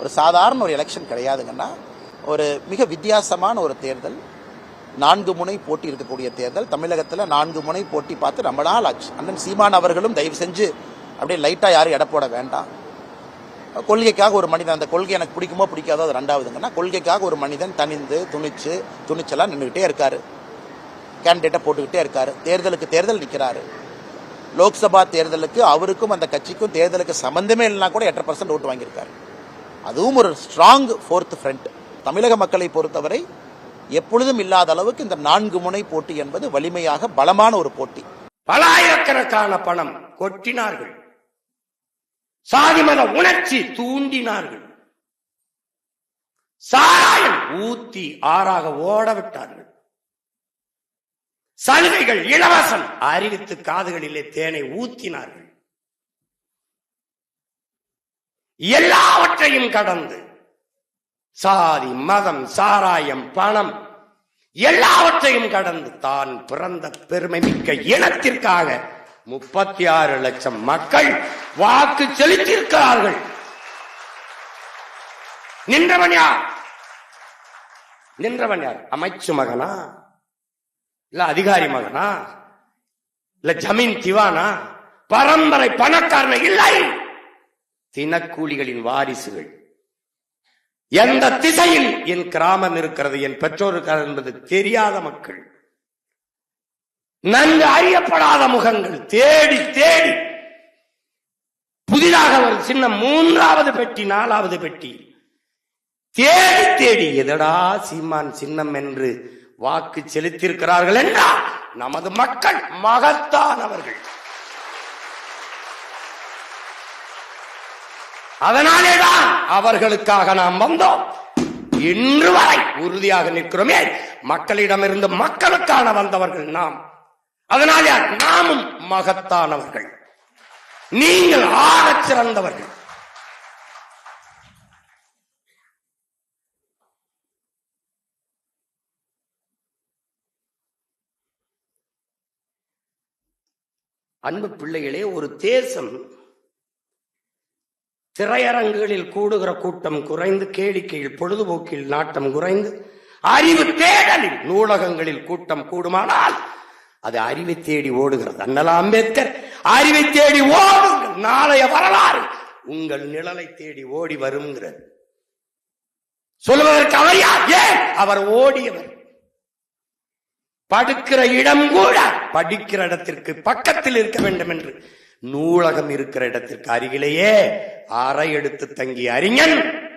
ஒரு சாதாரண ஒரு எலெக்ஷன் கிடையாதுங்கன்னா ஒரு மிக வித்தியாசமான ஒரு தேர்தல் நான்கு முனை போட்டி இருக்கக்கூடிய தேர்தல் தமிழகத்தில் நான்கு முனை போட்டி பார்த்து ரொம்ப நாள் ஆச்சு. அண்ணன் சீமான் அவர்களும் தயவு செஞ்சு அப்படியே லைட்டாக யாரும் எடை போட வேண்டாம். கொள்கைக்காக ஒரு மனிதன் அந்த கொள்கை எனக்கு பிடிக்குமோ பிடிக்காதோ அது ரெண்டாவதுங்கன்னா கொள்கைக்காக ஒரு மனிதன் தனிந்து துணிச்சு துணிச்சலாக நின்றுக்கிட்டே இருக்காரு. கேண்டிடேட்டை போட்டுக்கிட்டே இருக்காரு. தேர்தலுக்கு தேர்தல் நிற்கிறாரு லோக்சபா தேர்தலுக்கு அவருக்கும் அந்த கட்சிக்கும் தேர்தலுக்கு சம்பந்தமே இல்லைனா கூட எட்டரை பர்சன்ட் ஓட்டு வாங்கியிருக்காரு. அதுவும் ஒரு ஸ்ட்ராங் ஃபோர்த் ஃப்ரண்ட் தமிழக மக்களை பொறுத்தவரை எப்பொழுதும் இல்லாத அளவுக்கு இந்த நான்கு முனை போட்டி என்பது வலிமையாக பலமான ஒரு போட்டி. பலாயிரக்கணக்கான பணம் கொட்டினார்கள். சாதிமத உணர்ச்சி தூண்டினார்கள். சாராயம் ஊத்தி ஆறாக ஓட விட்டார்கள் சலுகைகள் இலவசம் அறிவித்து காதுகளிலே தேனை ஊத்தினார்கள். எல்லாவற்றையும் கடந்து. சாதி மதம் சாராயம் பணம் எல்லாவற்றையும் கடந்து தான் பிறந்த பெருமை மிக்க இனத்திற்காக முப்பத்தி ஆறு லட்சம் மக்கள் வாக்கு செலுத்தியிருக்கிறார்கள். நின்றவன் யார்? நின்றவன் யார்? அமைச்சு மகனா? இல்ல அதிகாரி மகனா? இல்ல ஜமீன் திவானா? பரம்பரை பணக்காரன இல்லை. தினக்கூலிகளின் வாரிசுகள். எந்த திசையில் என் கிராமம் இருக்கிறது என் பெற்றோருக்கு என்பது தெரியாத மக்கள். நன்கு அறியப்படாத முகங்கள் தேடி தேடி. புதிதாக ஒரு சின்ன மூன்றாவது பெட்டி நாலாவது பெட்டி. தேடி தேடி எதடா சீமான் சின்னம் என்று வாக்கு செலுத்தியிருக்கிறார்கள் என்றால் நமது மக்கள் மகத்தானவர்கள். அதனாலேதான் அவர்களுக்காக நாம் வந்தோம். இன்று வரை உறுதியாக நிற்கிறோமே. மக்களிடமிருந்து மக்களுக்கான வந்தவர்கள் நாம். அதனாலே நாமும் மகத்தானவர்கள். நீங்கள் ஆகச் சிறந்தவர்கள். அன்பு பிள்ளைகளே ஒரு தேசம் திரையரங்குகளில் கூடுகிற கூட்டம் குறைந்து கேளிக்கையில் பொழுதுபோக்கில் நாட்டம் குறைந்து அறிவு தேடலில் நூலகங்களில் கூட்டம் கூடுமானால் அது அறிவை தேடி ஓடுகிறது. அண்ணலா அம்பேத்கர் அறிவை தேடி ஓடுங்கள். நாளைய வரலாறு உங்கள் நிழலை தேடி ஓடி வருங்கிறது சொல்லுவதற்கு அவர் யார்? ஏன்? அவர் ஓடியவர். படுக்கிற இடம் கூட படிக்கிற இடத்திற்கு பக்கத்தில் இருக்க வேண்டும் என்று நூலகம் இருக்கிற இடத்திற்கு அருகிலேயே அறை எடுத்து தங்கிய அறிஞன்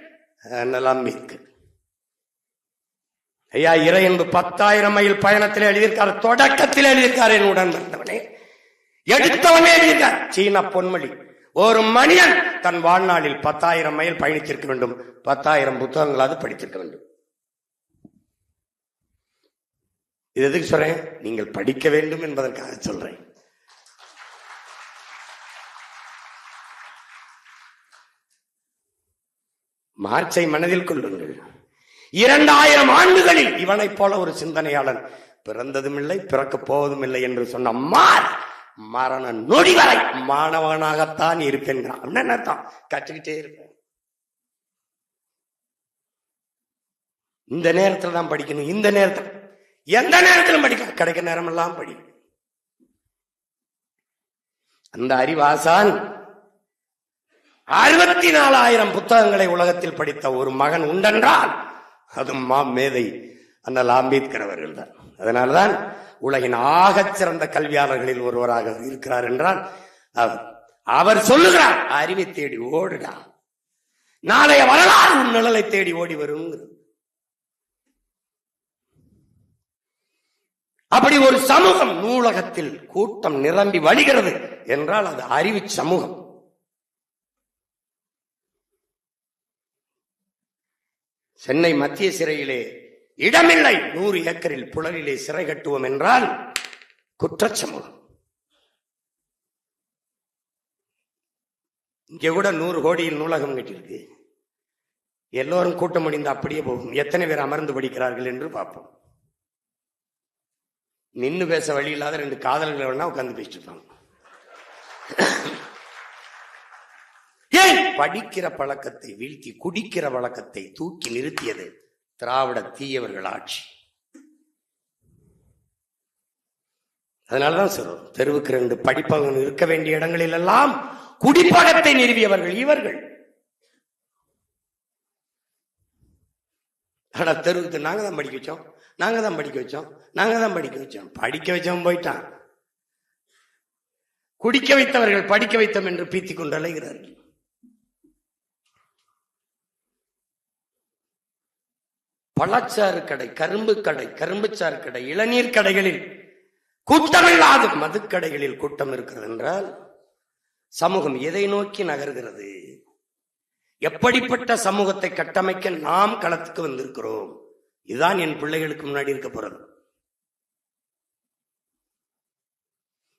இருக்கு ஐயா இறை என்பது பத்தாயிரம் மைல் பயணத்தில் எழுதியிருக்கார் தொடக்கத்தில் எழுதியிருக்கார் என்னுடன் உடன் வந்தவனே. எடுத்தவனே எழுதியிருக்கார். சீன பொன்மொழி. ஒரு மனிதன் தன் வாழ்நாளில் பத்தாயிரம் மைல் பயணித்திருக்க வேண்டும். பத்தாயிரம் புத்தகங்களாவது படித்திருக்க வேண்டும். இது எதுக்கு சொல்றேன்? நீங்கள் படிக்க வேண்டும் என்பதற்காக சொல்றேன். மார்ச்சை மனதில் கொள்ளுங்கள். இரண்டாயிரம் ஆண்டுகளில் இவனைப் போல ஒரு சிந்தனையாளன் பிறந்ததும் இல்லை பிறக்கப் போவதும் இல்லை என்று சொன்ன மார் மரண நொடி வரை மாணவனாகத்தான் இருப்பேன் அர்த்தம்? கற்றுக்கிட்டே இருப்பேன். இந்த நேரத்தில் தான் படிக்கணும் இந்த நேரத்தில். எந்த நேரத்திலும் படிக்க கிடைக்க நேரமெல்லாம் படி அந்த அறிவாசான் அறுபத்தி நாலாயிரம் புத்தகங்களை உலகத்தில் படித்த ஒரு மகன் உண்டென்றால் அது மா மேதை அண்ணல் அம்பேத்கர் அவர்கள் தான் அதனால்தான் உலகின் ஆகச் சிறந்த கல்வியாளர்களில் ஒருவராக இருக்கிறார் என்றால் அவர் அவர் சொல்லுகிறார் அறிவை தேடி ஓடுடா. நாளைய வரலாறு உன் நிழலை தேடி ஓடி வரும் அப்படி ஒரு சமூகம் நூலகத்தில் கூட்டம் நிரம்பி வழிகிறது என்றால் அது அறிவு சமூகம். சென்னை மத்திய சிறையிலே இடமில்லை. நூறு ஏக்கரில் புழலிலே சிறை கட்டுவோம் என்றால் குற்றச்சமூகம் இங்க கூட நூறு கோடியில் நூலகம் கட்டியிருக்கு. எல்லோரும் கூட்டம் முடிந்து அப்படியே போகும். எத்தனை பேர் அமர்ந்து படிக்கிறார்கள் என்று பார்ப்போம். நின்று பேச வழி இல்லாத ரெண்டு காதல்கள் வேணா உட்கார்ந்து பேசிட்டு இருப்பாங்க. படிக்கிற பழக்கத்தை வீழ்த்தி குடிக்கிற வழக்கத்தை தூக்கி நிறுத்தியது திராவிட தீயவர்கள் ஆட்சி. அதனாலதான் சொல்றோம் தெருவுக்கு ரெண்டு படிப்பவன் இருக்க வேண்டிய இடங்களில் எல்லாம் குடிப்பழக்கத்தை நிறுவியவர்கள் இவர்கள். ஆனா தெருவுக்கு நாங்க தான் படிக்க வச்சோம் நாங்க தான் படிக்க வச்சோம் நாங்க தான் படிக்க வச்சோம். படிக்க வச்சோம் போயிட்டான். குடிக்க வைத்தவர்கள் படிக்க வைத்தோம் என்று பீத்திக் கொண்டு அலைகிறார்கள். பழச்சாறு கடை கரும்பு கடை கரும்புச்சாறு கடை இளநீர் கடைகளில் கூட்டமில்லாத மதுக்கடைகளில் கூட்டம் இருக்கிறது என்றால் சமூகம் எதை நோக்கி நகர்கிறது? எப்படிப்பட்ட சமூகத்தை கட்டமைக்க நாம் களத்துக்கு வந்திருக்கிறோம்? இதுதான் என் பிள்ளைகளுக்கு முன்னாடி இருக்க போறது.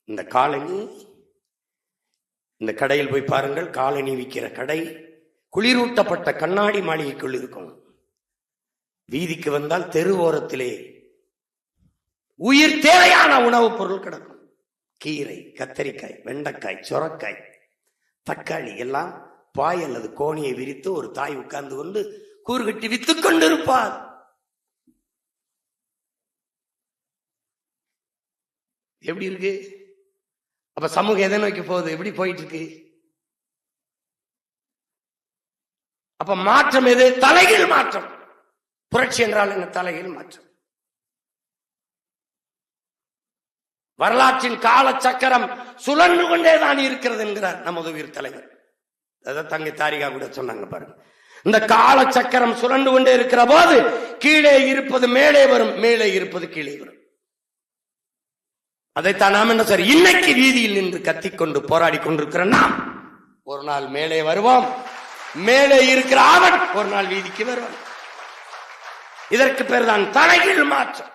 இந்த காலனி இந்த கடையில் போய் பாருங்கள் காலனி விற்கிற கடை குளிரூட்டப்பட்ட கண்ணாடி மாளிகைக்குள் இருக்கும். வீதிக்கு வந்தால் தெரு ஓரத்திலே உயிர் தேவையான உணவுப் பொருள் கிடக்கும். கீரை கத்தரிக்காய் வெண்டைக்காய் சொரக்காய் தக்காளி எல்லாம் பாய் அல்லது கோணியை விரித்து ஒரு தாய் உட்கார்ந்து கொண்டு கூறுகட்டி வித்துக் கொண்டிருப்பார். எப்படி இருக்கு? அப்ப சமூகம் எதை நோக்கி போகுது? எப்படி போயிட்டு இருக்கு அப்ப மாற்றம் எது? தலைகீழ் மாற்றம். புரட்சி என்றால் என்ன? தலையில் மாற்றம். வரலாற்றின் கால சக்கரம் சுழன்று கொண்டேதான் இருக்கிறது என்கிறார் நமது உயிர் தலைவர். அதை தங்கை தாரிகா கூட சொன்னாங்க பாருங்க. இந்த கால சக்கரம் சுழண்டு கொண்டே இருக்கிற போது கீழே இருப்பது மேலே வரும் மேலே இருப்பது கீழே வரும். அதைத்தான் நாம் என்ன சார் இன்னைக்கு வீதியில் நின்று கத்திக்கொண்டு போராடி கொண்டிருக்கிற நாம். ஒரு நாள் மேலே வருவோம் மேலே இருக்கிற அவன் ஒரு நாள் வீதிக்கு வருவான். இதற்கு பேர் தான் தலைகீழ் மாற்றம்.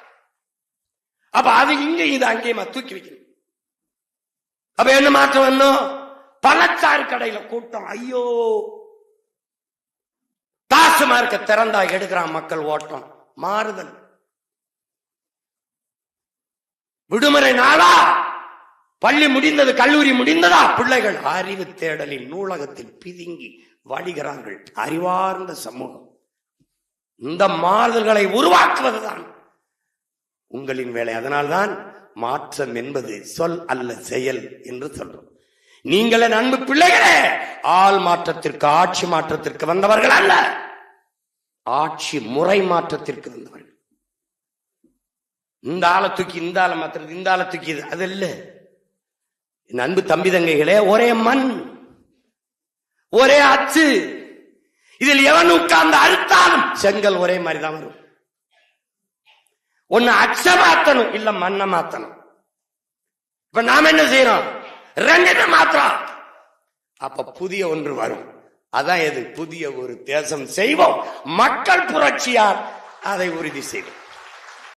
அப்ப அது இங்க இது அங்கேயுமா தூக்கி வைக்கணும். அப்ப என்ன மாற்றம் வேணும் பழச்சாறு கடையில கூட்டம். ஐயோ! டாஸ்மார்க்க திறந்தா எடுக்கிறான் மக்கள் ஓட்டம். மாறுதல். விடுமுறை நாளா? பள்ளி முடிந்தது கல்லூரி முடிந்ததா? பிள்ளைகள் அறிவு தேடலின் நூலகத்தில் பிதுங்கி வடிகிறார்கள் அறிவார்ந்த சமூகம். இந்த மாறுதல்களை உருவாக்குவதுதான் உங்களின் வேலை. அதனால்தான் மாற்றம் என்பது சொல் அல்ல செயல் என்று சொல்றோம். நீங்கள் என் அன்பு பிள்ளைகளே ஆள் மாற்றத்திற்கு ஆட்சி மாற்றத்திற்கு வந்தவர்கள் அல்ல. ஆட்சி முறை மாற்றத்திற்கு வந்தவர்கள். இந்த ஆளை தூக்கி இந்த ஆளை மாத்துறது இந்த ஆளை தூக்கி அது இல்ல. என் அன்பு தம்பி தங்கைகளே ஒரே மண் ஒரே அச்சு. இதில் எவன் உட்கார்ந்து அறுத்தாலும் செங்கல் ஒரே மாதிரி தான் வரும். ஒன்னு அச்ச மாத்தணும் இல்ல மண்ணை மாத்தணும். இப்ப நாம என்ன செய்யறோம்? ரெண்டு மாத்திரம் அப்ப புதிய ஒன்று வரும். அதான் எது? புதிய ஒரு தேசம் செய்வோம். மக்கள் புரட்சியார் அதை உறுதி செய்வோம்.